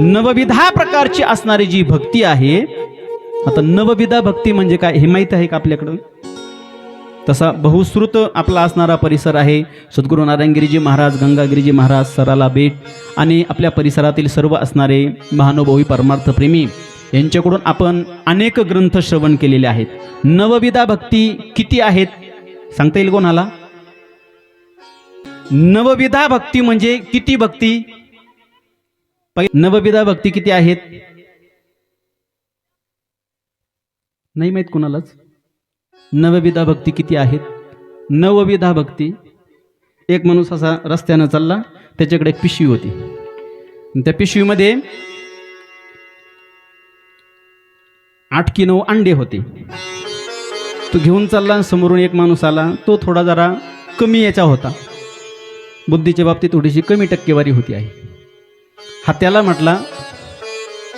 नवविधा प्रकारची असणारी जी भक्ती आहे आता नवविधा भक्ती म्हणजे काय हे माहीत आहे का आपल्याकडं? तसा बहुश्रुत आपला असणारा परिसर आहे. सद्गुरू नारायणगिरीजी महाराज गंगागिरीजी महाराज सराला बेट आणि आपल्या परिसरातील सर्व असणारे महानुभावी परमार्थप्रेमी यांच्याकडून आपण अनेक ग्रंथ श्रवण केलेले आहेत. नवविधा भक्ती किती आहेत? सांगता येईल कोणाला? नवविधा भक्ती म्हणजे किती भक्ती? नवविधा भक्ती किती आहेत? नाही माहीत कुणालाच. नवविधा भक्ती किती आहेत? नवविधा भक्ती. एक माणूस असा रस्त्यानं चालला त्याच्याकडे एक पिशवी होती. त्या पिशवीमध्ये आठ की नऊ अंडे होते. तो घेऊन चालला आणि समोरून एक माणूस आला. तो थोडा जरा कमी याचा होता. बुद्धीच्या बाबतीत थोडीशी कमी टक्केवारी होती आहे हा त्याला म्हटला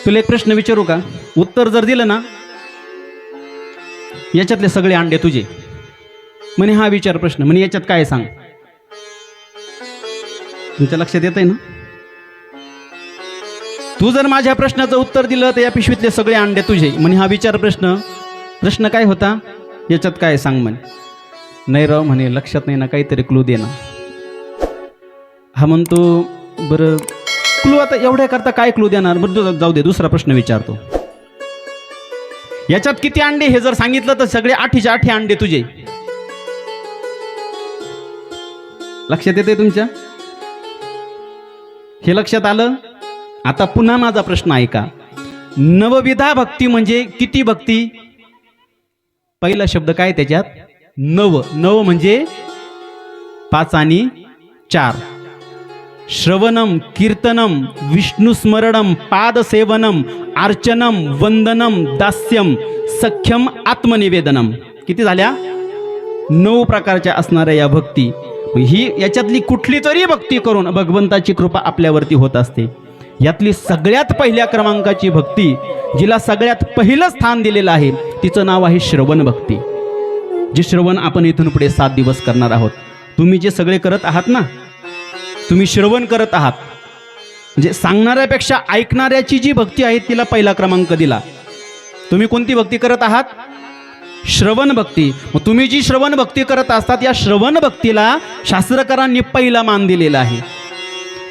तुला एक प्रश्न विचारू का? उत्तर जर दिलं ना याच्यातले सगळे अंडे तुझे. म्हणे हा विचार प्रश्न. म्हणे याच्यात काय सांग. तुमच्या लक्षात येत आहे ना? तू जर माझ्या प्रश्नाचं उत्तर दिलं तर या पिशवीतले सगळे अंडे तुझे. म्हणे हा विचार प्रश्न. प्रश्न काय होता? याच्यात काय सांग म्हणे. नाही राव म्हणे लक्षात नाही ना काहीतरी क्लू दे ना. हा म्हणतो बरं क्लू आता एवढ्या करता काय क्लू देणार? बरं जाऊ दे दुसरा प्रश्न विचारतो. याच्यात किती अंडे हे जर सांगितलं तर सगळे आठीच्या आठी अंडे तुझे. लक्षात येते तुमच्या? हे लक्षात आलं? आता पुन्हा माझा प्रश्न ऐका. नवविधा भक्ती म्हणजे किती भक्ती? पहिला शब्द काय त्याच्यात? नव. नव म्हणजे पाच आणि चार. श्रवणम कीर्तनम विष्णुस्मरणम पादसेवनम अर्चनम वंदनम दास्यम सख्यम आत्मनिवेदनम किती झाल्या? नऊ प्रकारच्या असणाऱ्या या भक्ती. ही याच्यातली कुठली तरी भक्ती करून भगवंताची कृपा आपल्यावरती होत असते. यातली सगळ्यात पहिल्या क्रमांकाची भक्ती जिला सगळ्यात पहिलं स्थान दिलेलं आहे तिचं नाव आहे श्रवण भक्ती. जे श्रवण आपण इथून पुढे सात दिवस करणार आहोत. तुम्ही जे सगळे करत आहात ना तुम्ही श्रवण करत आहात. म्हणजे सांगणाऱ्यापेक्षा ऐकणाऱ्याची जी भक्ती आहे तिला पहिला क्रमांक दिला. तुम्ही कोणती भक्ती करत आहात? श्रवण भक्ती. मग तुम्ही जी श्रवण भक्ती करत असतात या श्रवण भक्तीला शास्त्रकारांनी पहिला मान दिलेला आहे.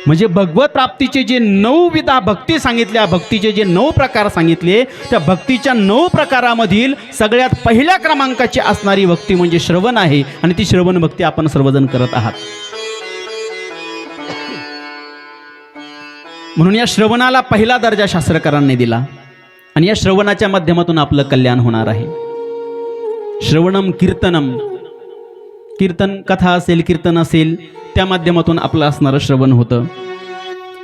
म्हणजे भगवत प्राप्तीचे जे नऊ विधा भक्ती सांगितल्या भक्तीचे जे नऊ प्रकार सांगितले त्या भक्तीच्या नऊ प्रकारामधील सगळ्यात पहिल्या क्रमांकाची असणारी भक्ती म्हणजे श्रवण आहे. आणि ती श्रवण भक्ती आपण सर्वजण करत आहात. म्हणून या श्रवणाला पहिला दर्जा शास्त्रकारांनी दिला. आणि या श्रवणाच्या माध्यमातून आपलं कल्याण होणार आहे. श्रवणम कीर्तनम. कीर्तन कथा असेल कीर्तन असेल त्या माध्यमातून आपलं असणारं श्रवण होतं.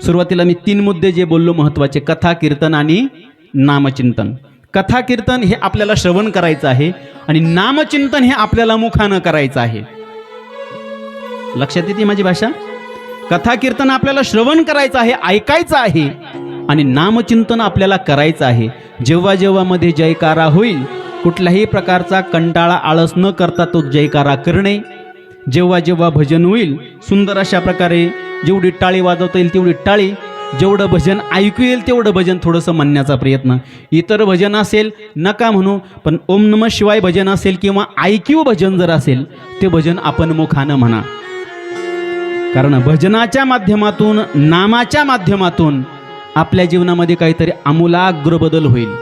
सुरुवातीला मी तीन मुद्दे जे बोललो महत्त्वाचे कथा कीर्तन आणि नामचिंतन. कथा कीर्तन हे आपल्याला श्रवण करायचं आहे आणि नामचिंतन हे आपल्याला मुखानं करायचं आहे. लक्षात येते माझी भाषा? कथा कीर्तन आपल्याला श्रवण करायचं आहे ऐकायचं आहे आणि नामचिंतन आपल्याला करायचं आहे. जेव्हा जेव्हा मध्ये जयकारा होईल कुठल्याही प्रकारचा कंटाळा आळस न करता तो जयकारा करणे. जेव्हा जेव्हा भजन होईल सुंदर अशा प्रकारे जेवढी टाळी वाजवता येईल तेवढी टाळी जेवढं भजन ऐकू येईल तेवढं भजन थोडंसं म्हणण्याचा प्रयत्न. इतर भजन असेल नका म्हणू पण ओम नम शिवाय भजन असेल किंवा ऐकीव भजन जर असेल ते भजन आपण मुखानं म्हणा. कारण भजनाच्या माध्यमातून नामाच्या माध्यमातून आपल्या जीवनामध्ये काहीतरी आमूलाग्र बदल होईल.